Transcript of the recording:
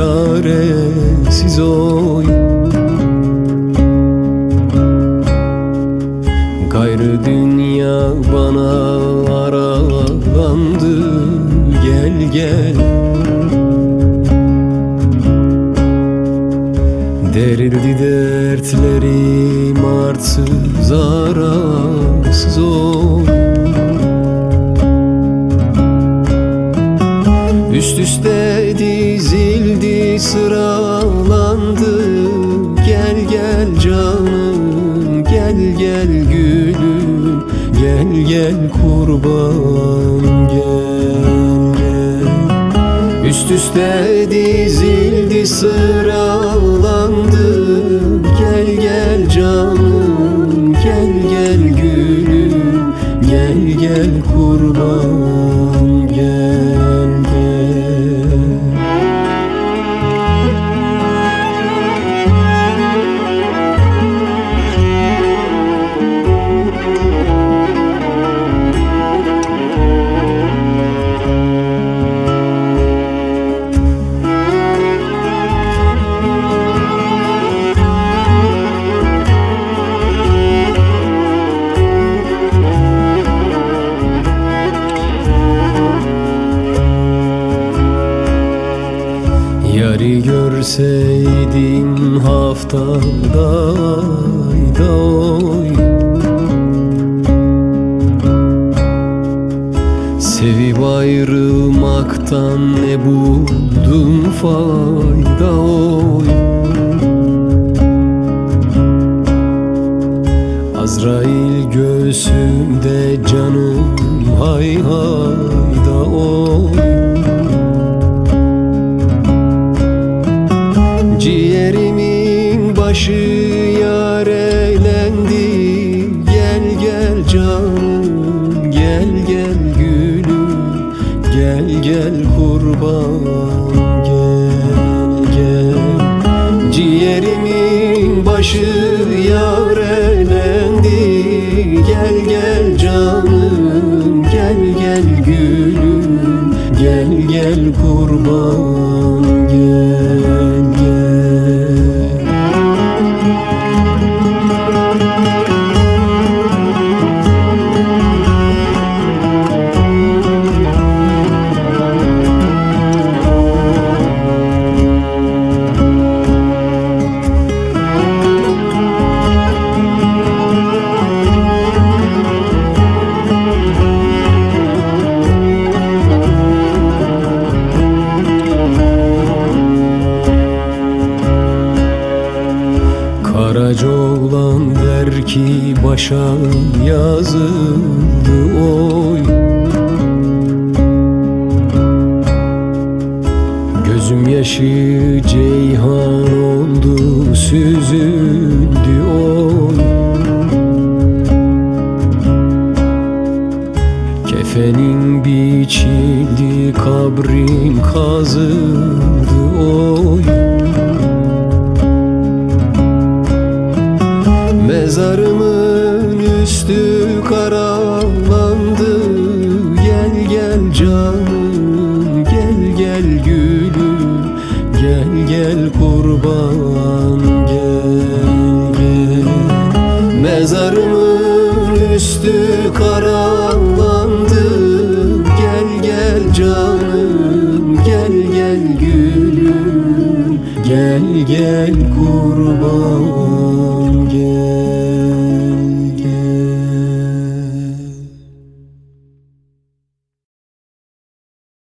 çaresiz oy. Gayrı dünya bana aralandı. Gel gel. Derildi dertlerim artsız arasız oy Üst üste dizildi sıralandı. Gel gel canım gel gel gülüm. Gel gel kurban gel gel. Üst üste dizildi sıralandı. Gel gel canım gel gel gülüm. Gel gel kurban gel Yarı görseydim haftada ayda oy. Sevip ayrılmaktan ne buldum fayda oy. Azrail göğsümde canım hay hayda oy Başı yarelendi Gel gel canım gel gel gülüm. Gel gel kurban gel gel. Ciğerimin başı yarelendi Gel gel canım gel gel gülüm. Gel gel kurban Karaca oğlan der ki başa yazıldı oy. Gözüm yaşı ceyhan oldu süzüldü oy. Kefenin biçildi kabrim kazıldı oy Mezarımın üstü karalandı Gel gel canım gel gel gülüm. Gel gel kurban gel gel. Mezarımın